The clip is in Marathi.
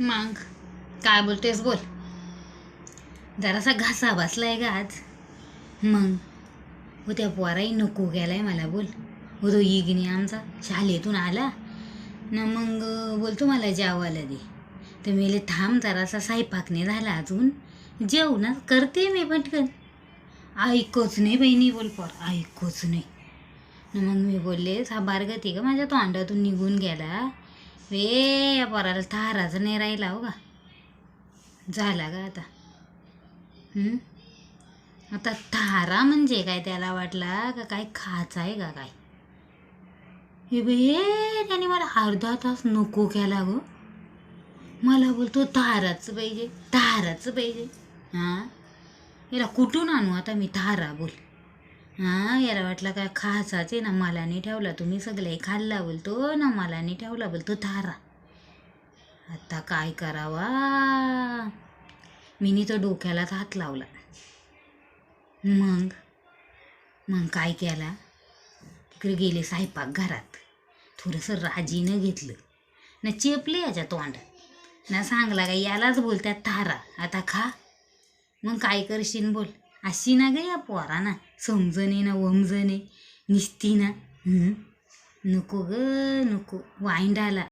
मग काय बोलतेस बोल. जरासा घासा बसलाय का आज. मग उद्या पोराही नको गेलाय मला बोल. हो तो इगनी आमचा शालेतून आला. ना मग बोलतो मला जेवायला दे. तर मेले थांब जरासा स्वयंपाक नाही झाला अजून. जेव ना करते मी पटकन. ऐकूच नाही बहिणी बोल पोर ऐकूच नाही. न मग मी बोलले हा बारगती का माझ्या तोंडातून निघून गेला. वे या पोराला थाराचा नाही राहिला हो का झाला का आता. आता थारा म्हणजे काय त्याला वाटला का काय खायचा आहे का काय? हे बे त्याने मला अर्धा तास नको केला गो. मला बोलतो थाराच पाहिजे थाराच पाहिजे. हां? याला कुठून आणू आता मी थारा बोल? हां याला वाटलं काय खासाच आहे ना मला नाही ठेवला. तुम्ही सगळे खाल्ला बोलतो ना मला नाही ठेवला बोलतो थारा आता काय करावा? मीनी तो डोक्यालाच हात लावला. मग? मग काय केला? तिकडे गेले स्वयंपाक घरात. थोडंसं राजीनं घेतलं. ना चेपले याच्या तोंड. ना सांगला का यालाच बोलत्यात थारा आता खा. मग काय करशील बोल. अशी ना ग या पोराना. समजणे ना वमजणे. निसती ना नको ग नको. वाईंड आला